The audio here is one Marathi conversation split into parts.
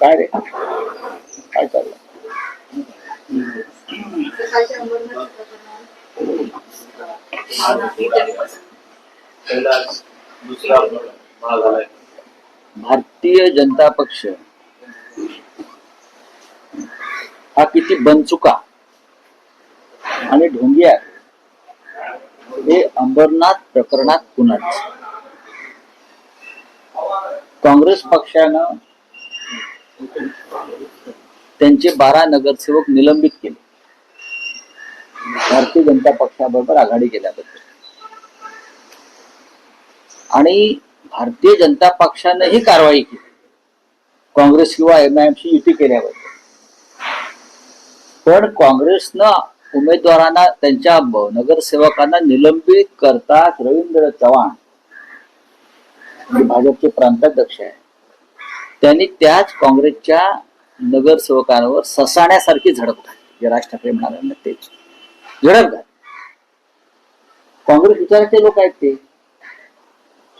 काय रे? काय चाललं भारतीय जनता पक्ष हा किती बनचुका आणि ढोंगी आहे. हे अंबरनाथ प्रकरणात पुन्हा काँग्रेस पक्षानं त्यांचे बारा नगरसेवक निलंबित केले. भारतीय जनता पक्षाबरोबर आघाडी केल्याबद्दल. आणि भारतीय जनता पक्षानं ही कारवाई केली. काँग्रेस किंवा एमआयएमशी युती केल्याबद्दल पण काँग्रेसनं उमेदवारांना त्यांच्या नगरसेवकांना निलंबित करतात रवींद्र चव्हाण भाजपचे प्रांताध्यक्ष आहे त्यांनी त्याच काँग्रेसच्या नगरसेवकांवर ससाण्यासारखी झडप घातली. जे राज ठाकरे म्हणाले ना तेच. झडप घातली. काँग्रेस विचाराचे लोक आहेत ते.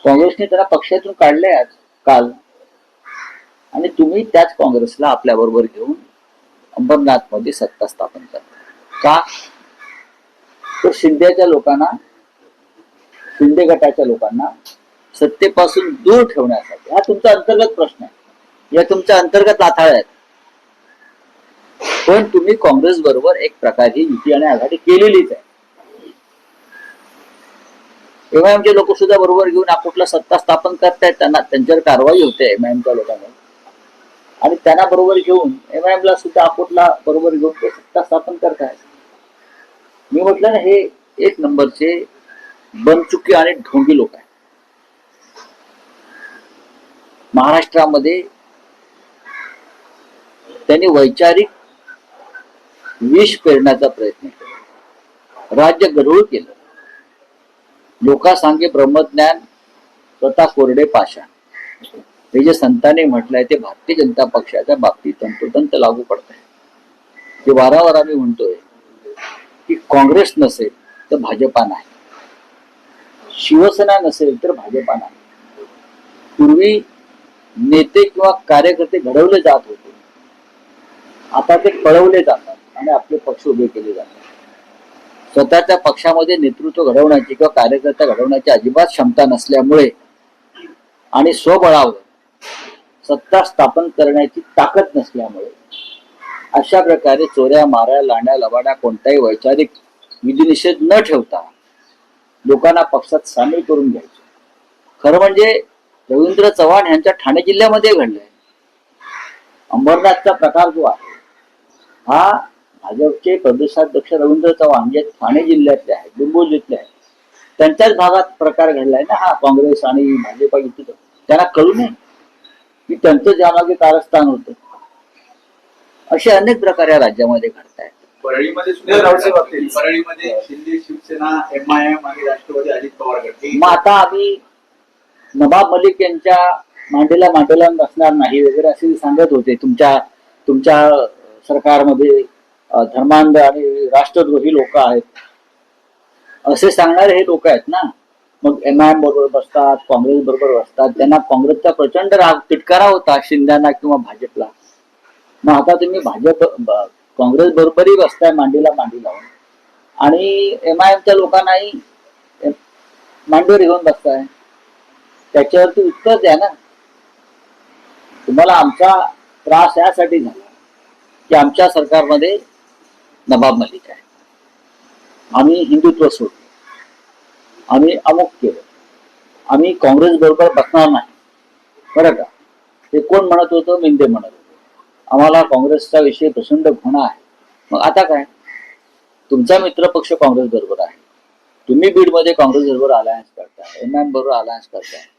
काँग्रेसने त्यांना पक्षातून काढले आज काल. आणि तुम्ही त्याच काँग्रेसला आपल्या बरोबर घेऊन अंबरनाथमध्ये सत्ता स्थापन करता का? तर शिंदेच्या लोकांना शिंदे गटाच्या लोकांना सत्तेपासून दूर ठेवण्यासाठी. हा तुमचा अंतर्गत प्रश्न आहे. या तुमच्या अंतर्गत लाथाळ आहेत. पण तुम्ही काँग्रेस बरोबर एक प्रकारची युती आणि आघाडी केलेलीच आहे. एमआयएमचे लोक सुद्धा बरोबर घेऊन आपोटला सत्ता स्थापन करतायत त्यांना त्यांच्यावर कारवाई होते एमआयएमच्या लोकांवर. आणि त्यांना बरोबर घेऊन एमआयएमला सुद्धा आपोटला बरोबर घेऊन ते सत्ता स्थापन करतायत. मी म्हटलं ना हे एक नंबरचे बनचुकी आणि ढोंगी लोक आहेत. महाराष्ट्रामध्ये त्यांनी वैचारिक विष पेरण्याचा प्रयत्न केला. राज्य गरुळ केलं. लोकांसांगे ब्रह्मज्ञान स्वतः कोरडे पाषाण. हे जे संतांनी म्हटलंय ते भारतीय जनता पक्षाच्या बाबतीत तंतोतंत लागू पडत आहे ते वारंवार आम्ही म्हणतोय की काँग्रेस नसेल तर भाजपा नाही. शिवसेना नसेल तर भाजपा नाही. पूर्वी नेते किंवा कार्यकर्ते घडवले जात होते. आता ते कळवले जातात आणि आपले पक्ष उभे केले जातात. स्वतःच्या पक्षामध्ये नेतृत्व घडवण्याची किंवा कार्यकर्ता घडवण्याची अजिबात क्षमता नसल्यामुळे आणि स्वबळावर सत्ता स्थापन करण्याची ताकद नसल्यामुळे अशा प्रकारे चोऱ्या माऱ्या लांड्या लबाड्या कोणताही वैचारिक विधिनिषेध न ठेवता लोकांना पक्षात सामील करून घ्यायचे. खरं म्हणजे रवींद्र चव्हाण यांच्या ठाणे जिल्ह्यामध्ये घडलंय. अंबरनाथचा प्रकार जो आहे हा भाजपचे प्रदेशाध्यक्ष रवींद्र चव्हाण जे ठाणे जिल्ह्यातले आहेत डोंबिवलीतले आहेत त्यांच्याच भागात प्रकार घडलाय ना हा काँग्रेस आणि भाजपा युतीचा त्यांना कळू नये की त्यांचं ज्यामागे कारस्थान होतं असे अनेक प्रकार या राज्यामध्ये घडत आहेत परळीमध्ये नाही, राऊतसाहेब बाबतीत. परळीमध्ये शिंदे शिवसेना एमआयएम आणि राष्ट्रवादी अजित पवार गट मग आता आम्ही नवाब मलिक यांच्या मांडीला मांडेला बसणार नाही वगैरे असे सांगत होते. तुमच्या तुमच्या सरकारमध्ये धर्मांध आणि राष्ट्रद्रोही लोक आहेत. असे सांगणारे हे लोक आहेत ना. मग एम आय एम बरोबर बसतात काँग्रेस बरोबर बसतात. त्यांना काँग्रेसचा प्रचंड राग तिटकारा होता शिंद्यांना किंवा भाजपला. मग आता तुम्ही भाजप काँग्रेस बरोबरही बसताय मांडीला मांडी लावून. आणि एम आय एमच्या लोकांनाही मांडीवर घेऊन बसताय. त्याच्यावरती उत्तर द्या ना. तुम्हाला आमचा त्रास यासाठी झाला की आमच्या सरकारमध्ये नवाब मलिक आहे. आम्ही हिंदुत्व सोडलो. आम्ही अमुक केलं. आम्ही काँग्रेस बरोबर बसणार नाही. बरं का? ते कोण म्हणत होतं? मेंदे म्हणत होते. आम्हाला काँग्रेसचा विषय प्रचंड घृणा आहे. मग आता काय? तुमचा मित्र पक्ष काँग्रेस बरोबर आहे. तुम्ही बीडमध्ये काँग्रेस बरोबर अलायन्स करताय. एम एम बरोबर अलायन्स करताय.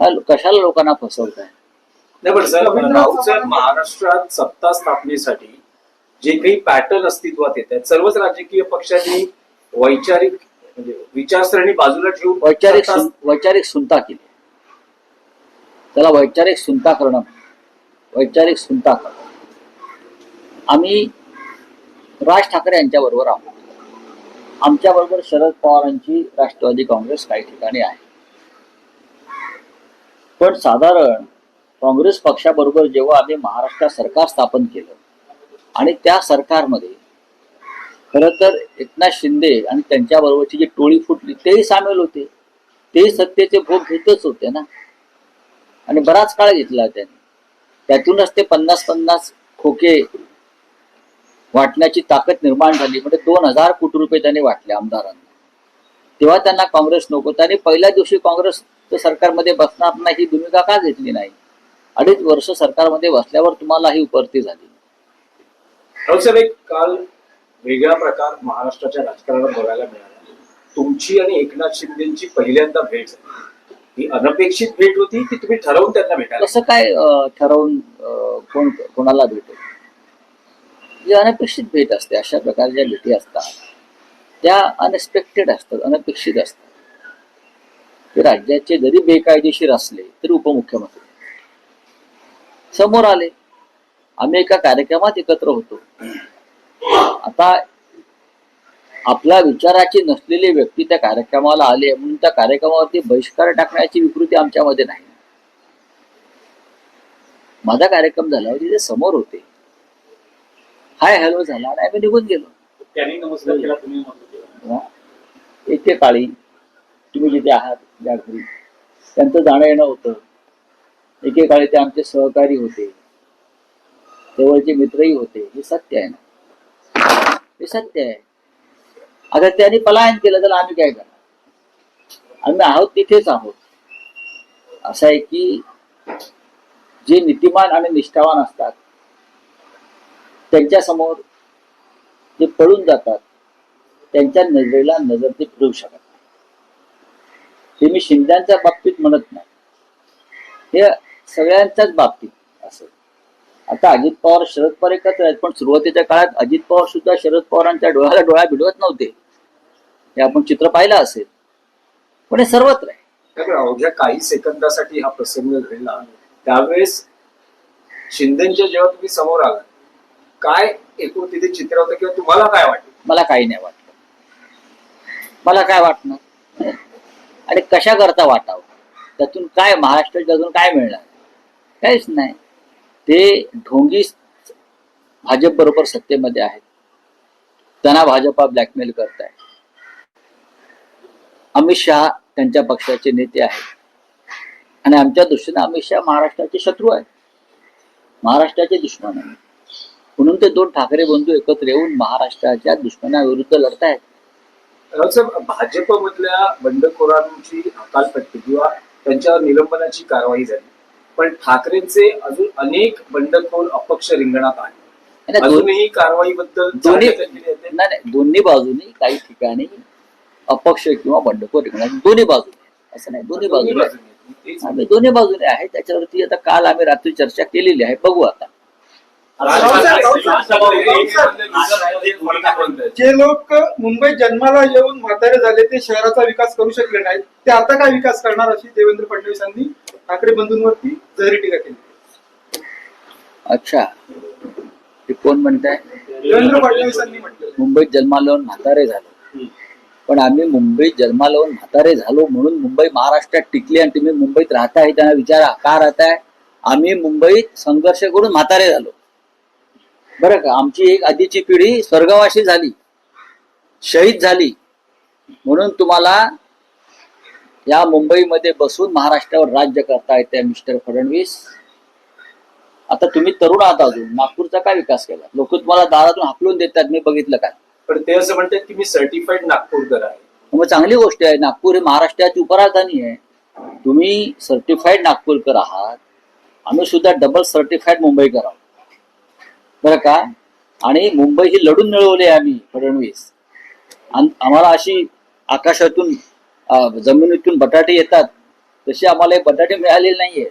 कशाला लोकांना फसवताय? नाही पण सर राऊत महाराष्ट्रात सत्ता स्थापनेसाठी जे काही पॅटर्न अस्तित्वात येत आहेत सर्वच राजकीय पक्षांनी वैचारिक म्हणजे विचारसरणी बाजूला ठेवून वैचारिक वैचारिक सुनता केली. त्याला वैचारिक सुनता करणं. वैचारिक सुनता करणं. आम्ही राज ठाकरे यांच्या बरोबर आहोत. आमच्या बरोबर शरद पवारांची राष्ट्रवादी काँग्रेस काही ठिकाणी आहे. पण साधारण काँग्रेस पक्षाबरोबर जेव्हा आम्ही महाराष्ट्रात सरकार स्थापन केलं आणि त्या सरकारमध्ये खर तर एकनाथ शिंदे आणि त्यांच्याबरोबरची जी टोळी फुटली तेही सामील होते. ते सत्तेचे भोग घेतच होते ना. आणि बराच काळ घेतला त्यांनी. त्यातूनच ते पन्नास पन्नास खोके वाटण्याची ताकद निर्माण झाली. म्हणजे दोन हजार कोटी रुपये त्यांनी वाटले आमदारांना. तेव्हा त्यांना काँग्रेस नको त्याने पहिल्या दिवशी काँग्रेस सरकारमध्ये बसणार नाही ही भूमिका का घेतली नाही? अडीच वर्ष सरकारमध्ये बसल्यावर तुम्हाला ही उपरती झाली. साहेब एक काल वेगळा प्रकार महाराष्ट्राच्या राजकारणात बघायला मिळाला. तुमची आणि एकनाथ शिंदेची पहिल्यांदा भेट ही अनपेक्षित भेट होती की तुम्ही ठरवून त्यांना भेटायला? कसं काय ठरवून कोण कोणाला भेटेल? जी अनपेक्षित भेट असते अशा प्रकारच्या भेटी असतात. त्या अनएक्सपेक्टेड असतात अनपेक्षित असतात. ते राज्याचे जरी बेकायदेशीर असले तरी उपमुख्यमंत्री. समोर आले. आम्ही एका कार्यक्रमात एकत्र होतो. आता आपल्या विचाराची नसलेली व्यक्ती त्या कार्यक्रमाला आली म्हणून त्या कार्यक्रमावरती बहिष्कार टाकण्याची विकृती आमच्यामध्ये नाही. माझा कार्यक्रम झाल्यावर तिथे समोर होते. हाय हॅलो झाला आणि आम्ही निघून गेलो. त्यांनी नमस्कार केला तुम्ही. एकेकाळी तुम्ही जिथे आहात ज्या घरी. त्यांचं जाणं येणं होतं. एकेकाळी ते आमचे सहकारी होते. जवळचे मित्रही होते. हे सत्य आहे ना? हे सत्य आहे. आता त्यांनी पलायन केलं तर आम्ही काय करणार? आम्ही आहोत तिथेच आहोत. असं आहे की जे नीतिमान आणि निष्ठावान असतात त्यांच्यासमोर जे पळून जातात त्यांच्या नजरेला नजर ते फिरवू शकत हे मी शिंद्यांच्या बाबतीत म्हणत नाही. हे सगळ्यांच्याच बाबतीत असं. आता अजित पवार शरद पवार एकत्र आहेत पण सुरुवातीच्या काळात अजित पवार सुद्धा शरद पवारांच्या डोळ्याला डोळा भिडवत नव्हते. हे आपण चित्र पाहिलं असेल. पण हे सर्वत्र आहे. अवघ्या काही सेकंदासाठी हा प्रसंग घडला. त्यावेळेस शिंदेच्या जेव्हा तुम्ही समोर आला काय एकूण तिथे चित्र होतं किंवा तुम्हाला काय वाटलं? मला काही नाही वाटलं. मला काय वाटणार आणि कशा करता वाटावं त्यातून काय महाराष्ट्राच्या अजून काय मिळणार? काहीच नाही. ते ढोंगी भाजप बरोबर सत्तेमध्ये आहेत. त्यांना भाजपा ब्लॅकमेल करताय अमित शहा त्यांच्या पक्षाचे नेते आहेत. आणि आमच्या दृष्टीने अमित शहा महाराष्ट्राचे शत्रू आहेत. महाराष्ट्राचे दुश्मन आहेत. म्हणून ते दोन ठाकरे बंधू एकत्र येऊन महाराष्ट्राच्या दुश्मनाविरुद्ध लढतायत. रावसाहेब भाजपमधल्या बंडखोरांची हकालपट्टी किंवा त्यांच्यावर निलंबनाची कारवाई झाली. पण ठाकरेंचे अजून अनेक बंडखोर अपक्ष रिंगणात आहेत. दोन- अजूनही कारवाईबद्दल दोन्ही. नाही नाही दोन्ही बाजूनी काही ठिकाणी अपक्ष किंवा बंडखोर रिंगणात दोन्ही बाजू असं नाही दोन्ही बाजूने दोन्ही बाजूने आहे त्याच्यावरती आता काल आम्ही रात्री चर्चा केलेली आहे. बघू आता. जे लोक मुंबईत जन्माला येऊन म्हातारे झाले ते शहराचा विकास करू शकले नाहीत. ते आता काय विकास करणार अशी देवेंद्र फडणवीसांनी ठाकरे बंधूंवरती जहरी टीका केली. अच्छा. ते कोण म्हणताय? देवेंद्र फडणवीसांनी म्हटलं मुंबईत जन्माला येऊन म्हातारे झालो. पण आम्ही मुंबईत जन्माला येऊन म्हातारे झालो म्हणून मुंबई महाराष्ट्रात टिकली आणि तुम्ही मुंबईत राहताय त्यांना विचारा का राहताय? आम्ही मुंबईत संघर्ष करून म्हातारे झालो. बरं का आमची एक आधीची पिढी स्वर्गवासी झाली शहीद झाली. म्हणून तुम्हाला या मुंबईमध्ये बसून महाराष्ट्रावर राज्य करता येते मिस्टर फडणवीस. आता तुम्ही तरुण आहात अजून नागपूरचा काय विकास केला? लोक तुम्हाला दारातून हाकलून देतात मी बघितलं काय. पण ते असं म्हणतात की मी सर्टिफाईड नागपूरकर आहे. मग चांगली गोष्ट आहे नागपूर हे महाराष्ट्राची उपराजधानी आहे. तुम्ही सर्टिफाईड नागपूरकर आहात आम्ही सुद्धा डबल सर्टिफाईड मुंबईकर आहोत. बरं का? आणि मुंबई ही लढून मिळवली आहे आम्ही फडणवीस. आम्हाला अशी आकाशातून जमिनीतून बटाटे येतात. तसे आम्हाला हे बटाटे मिळालेले नाहीये.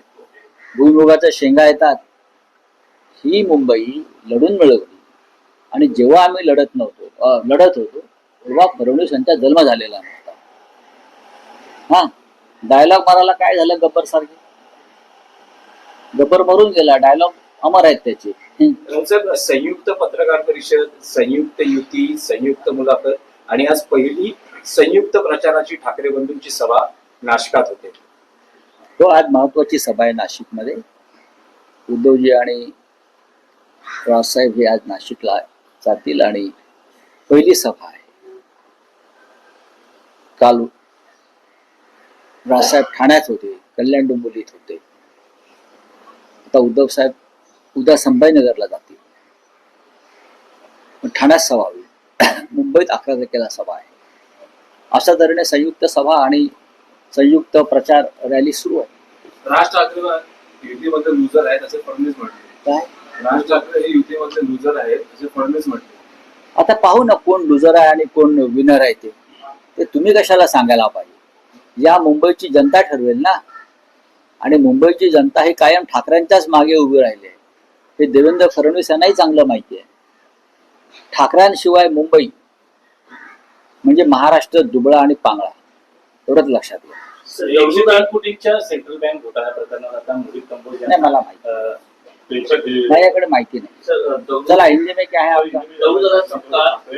भुईमुगाच्या शेंगा येतात. ही मुंबई लढून मिळवली. आणि जेव्हा आम्ही लढत नव्हतो लढत होतो तेव्हा फडणवीस यांचा जन्म झालेला नव्हता. हा? डायलॉग मारायला काय झालं गब्बर सारखे? गब्बर मरून गेला. डायलॉग अमर आहेत त्याचे. रावसाहेब संयुक्त पत्रकार परिषद संयुक्त युती संयुक्त मुलाखत आणि आज पहिली संयुक्त प्रचाराची ठाकरे बंधूंची सभा नाशकात होते. तो आज महत्वाची सभा आहे नाशिकमध्ये. उद्धवजी आणि राजसाहेब हे आज नाशिकला जातील आणि पहिली सभा आहे. काल राजसाहेब ठाण्यात होते कल्याण डोंबिवलीत होते. आता उद्धव साहेब उद्या संभाजीनगरला जातील. पण ठाण्यात सभा होईल. मुंबईत अकरा तारखेला सभा आहे. अशा तऱ्हेने संयुक्त सभा आणि संयुक्त प्रचार रॅली सुरू आहे. राज ठाकरे युतीमध्ये लुजर आहेत असे फडणवीस म्हटले. काय? राज ठाकरे हे युतीमधले लुजर आहेत असे फडणवीस म्हटले. आता पाहू ना कोण लुजर आहे आणि कोण विनर आहे ते. ते तुम्ही कशाला सांगायला पाहिजे? या मुंबईची जनता ठरवेल ना. आणि मुंबईची जनता ही कायम ठाकरेंच्याच मागे उभी राहिली आहे. हे देवेंद्र फडणवीस यांनाही चांगलं माहिती आहे. ठाकऱ्यांशिवाय मुंबई म्हणजे महाराष्ट्र दुबळा आणि पांगळा एवढंच लक्षात घ्या. सेंट्रल बँक प्रकरणात आता नाही मला माहिती. माझ्याकडे माहिती नाही. चला हिंदी में क्या है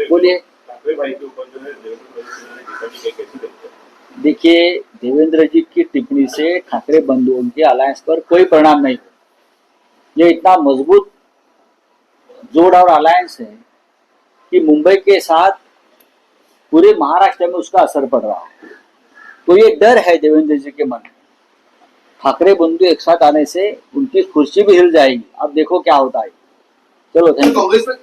बोलिए के टिप्पणी की कैसी देखते? देखिए देवेंद्र जी की टिप्पणी से ठाकरे बंधुओं के अलायंस पर कोई परिणाम नहीं ये इतना मज़बूत जोड़ और अलायंस है कि मुंबई के साथ पूरे महाराष्ट्र में उसका असर पड़ रहा है। तो ये डर है देवेंद्र जी के मन में। ठाकरे बंधु एक साथ आने से उनकी कुर्सी भी हिल जाएगी। अब देखो क्या होता है। चलो थैंक यू काँग्रेस में?